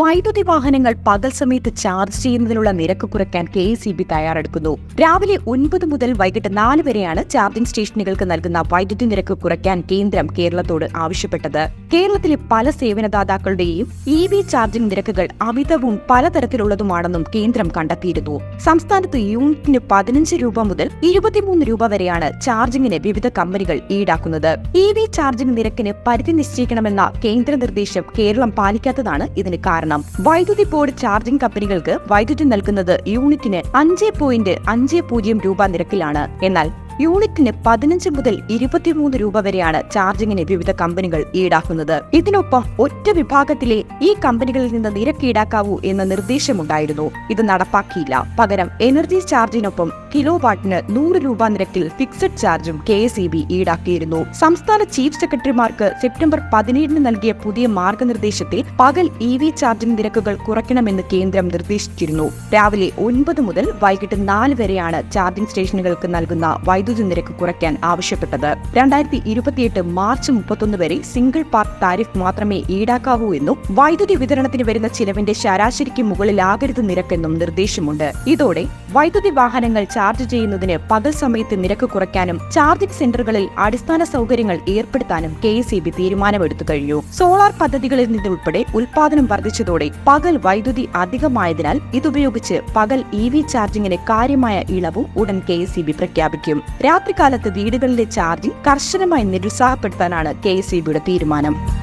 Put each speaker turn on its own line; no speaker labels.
വൈദ്യുതി വാഹനങ്ങൾ പകൽ സമയത്ത് ചാർജ് ചെയ്യുന്നതിനുള്ള നിരക്ക് കുറയ്ക്കാൻ കെ എസ് ഇ ബി തയ്യാറെടുക്കുന്നു. രാവിലെ ഒൻപത് മുതൽ വൈകിട്ട് നാല് വരെയാണ് ചാർജിംഗ് സ്റ്റേഷനുകൾക്ക് നൽകുന്ന വൈദ്യുതി നിരക്ക് കുറയ്ക്കാൻ കേന്ദ്രം കേരളത്തോട് ആവശ്യപ്പെട്ടത്. കേരളത്തിലെ പല സേവനദാതാക്കളുടെയും ഇ വി ചാർജിംഗ് നിരക്കുകൾ അമിതവും പലതരത്തിലുള്ളതുമാണെന്നും കേന്ദ്രം കണ്ടെത്തിയിരുന്നു. സംസ്ഥാനത്ത് യൂണിറ്റിന് പതിനഞ്ച് രൂപ മുതൽ ഇരുപത്തിമൂന്ന് രൂപ വരെയാണ് ചാർജിംഗിന് വിവിധ കമ്പനികൾ ഈടാക്കുന്നത്. ഇ വി ചാർജിംഗ് നിരക്കിന് പരിധി നിശ്ചയിക്കണമെന്ന കേന്ദ്ര നിർദ്ദേശം കേരളം പാലിക്കാത്തതാണ് ഇതിന് കാരണം. വൈദ്യുതി ബോർഡ് ചാർജിംഗ് കമ്പനികൾക്ക് വൈദ്യുതി നൽകുന്നത് യൂണിറ്റിന് അഞ്ച് പോയിന്റ് അഞ്ച് പൂജ്യം രൂപ നിരക്കിലാണ്. എന്നാൽ യൂണിറ്റിന് പതിനഞ്ച് മുതൽ ഇരുപത്തിമൂന്ന് രൂപ വരെയാണ് ചാർജിങ്ങിന് വിവിധ കമ്പനികൾ ഈടാക്കുന്നത്. ഇതിനൊപ്പം ഒറ്റ വിഭാഗത്തിലെ ഈ കമ്പനികളിൽ നിന്ന് നിരക്ക് ഈടാക്കാവൂ എന്ന നിർദ്ദേശമുണ്ടായിരുന്നു. ഇത് നടപ്പാക്കിയില്ല. പകരം എനർജി ചാർജിനൊപ്പം കിലോ വാട്ടിന് നൂറ് രൂപ നിരക്കിൽ ഫിക്സഡ് ചാർജും കെ എസ് ഇ ബി ഈടാക്കിയിരുന്നു. സംസ്ഥാന ചീഫ് സെക്രട്ടറിമാർക്ക് സെപ്റ്റംബർ പതിനേഴിന് നൽകിയ പുതിയ മാർഗനിർദ്ദേശത്തിൽ പകൽ ഇ വി ചാർജിംഗ് നിരക്കുകൾ കുറയ്ക്കണമെന്ന് കേന്ദ്രം നിർദ്ദേശിച്ചിരുന്നു. രാവിലെ ഒൻപത് മുതൽ വൈകിട്ട് നാല് വരെയാണ് ചാർജിംഗ് സ്റ്റേഷനുകൾക്ക് നൽകുന്ന വൈദ്യുതി നിരക്ക് കുറയ്ക്കാൻ ആവശ്യപ്പെട്ടത്. രണ്ടായിരത്തി ഇരുപത്തിയെട്ട് മാർച്ച് മുപ്പത്തൊന്ന് വരെ സിംഗിൾ പാർക്ക് താരിഫ് മാത്രമേ ഈടാക്കാവൂ എന്നും വൈദ്യുതി വിതരണത്തിന് വരുന്ന ചിലവിന്റെ ശരാശരിക്ക് മുകളിലാകരുത് നിരക്കെന്നും നിർദ്ദേശമുണ്ട്. ഇതോടെ വൈദ്യുതി വാഹനങ്ങൾ ചാർജ് ചെയ്യുന്നതിന് പകൽ സമയത്ത് നിരക്ക് കുറയ്ക്കാനും ചാർജിംഗ് സെന്ററുകളിൽ അടിസ്ഥാന സൗകര്യങ്ങൾ ഏർപ്പെടുത്താനും കെ എസ് ബി തീരുമാനമെടുത്തു കഴിഞ്ഞു. സോളാർ പദ്ധതികളിൽ നിന്നുൾപ്പെടെ ഉൽപാദനം വർദ്ധിച്ചതോടെ പകൽ വൈദ്യുതി അധികമായതിനാൽ ഇതുപയോഗിച്ച് പകൽ ഇ വി ചാർജിങ്ങിന് കാര്യമായ ഇളവും ഉടൻ കെ എസ് ബി പ്രഖ്യാപിക്കും. രാത്രികാലത്ത് വീടുകളിലെ ചാർജിംഗ് കർശനമായി നിരുത്സാഹപ്പെടുത്താനാണ് കെ എസ് ബിയുടെ തീരുമാനം.